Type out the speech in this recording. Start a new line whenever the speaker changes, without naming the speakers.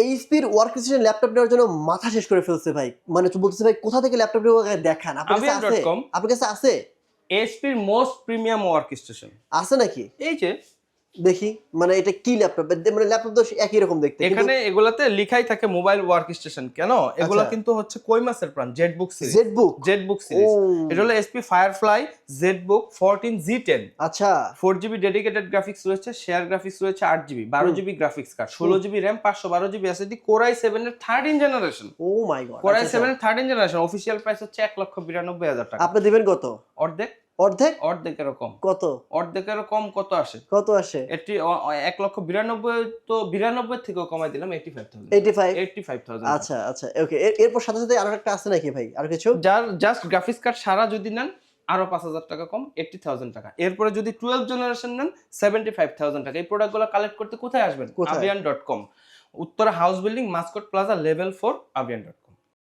এইচপির work station laptop নেওয়ার জন্য মাথা শেষ করে ফেলছে ভাই। মানে বলতেছে ভাই কোথা থেকে ল্যাপটপ নেব দেখান? আপনার কাছে আছে? আপনার কাছে আছে?
এইচপির মোস্ট প্রিমিয়াম ওয়ার্ক স্টেশন
আছে নাকি?
এই যে
দেখি মানে এটা কি ল্যাপটপ মানে ল্যাপটপ তো একই রকম দেখতে
এখানে এগুলাতে লিখাই থাকে মোবাইল ওয়ার্ক স্টেশন কেন? এগুলা
আচ্ছা।
কিন্তু হচ্ছে কৈমাসের প্রাণ? Z book series
Z book
Z book series এটা হলো SP Firefly Z book fourteen G ten
আচ্ছা।
ফোর জিবি ডেডিকেটেড গ্রাফিক্স রয়েছে শেয়ার গ্রাফিক্স রয়েছে আট জিবি বারো জিবি গ্রাফিক্স কার্ড ষোলো জিবি র্যাম পাঁচশো বারো GB SSD core i seven এর thirteen generation
oh my god
core i seven এর থার্টিন জেনারেশন অফিসিয়াল প্রাইস হচ্ছে এক লক্ষ বিরানব্বই হাজার টাকা।
আপনি দিবেন কত?
অর্ধেক।
অর্ধেক?
অর্ধেকেরও কম।
কত?
অর্ধেকেরও কম কত আসে?
কত আসে?
এটি এক লক্ষ বিরানব্বই তো বিরানব্বই থেকেও কমাই দিলাম eighty five thousand
eighty five
eighty five thousand
আচ্ছা আচ্ছা ওকে এরপর সাথে সাথে আরও একটা আছে নাকি ভাই? আর কিছু?
যার জাস্ট গ্রাফিক্স কার্ড সারা যদি নেন আরও পাঁচ হাজার টাকা কম এইটটি থাউজেন্ড টাকা। এরপরে যদি টুয়েলভ জেনারেশন নেন সেভেন্টি ফাইভ থাউজেন্ড টাকা। এই প্রোডাক্টগুলো কালেক্ট করতে কোথায় আসবেন? আভিয়ান dot com Uttara house building Mascot Plaza level four আভিয়ান dot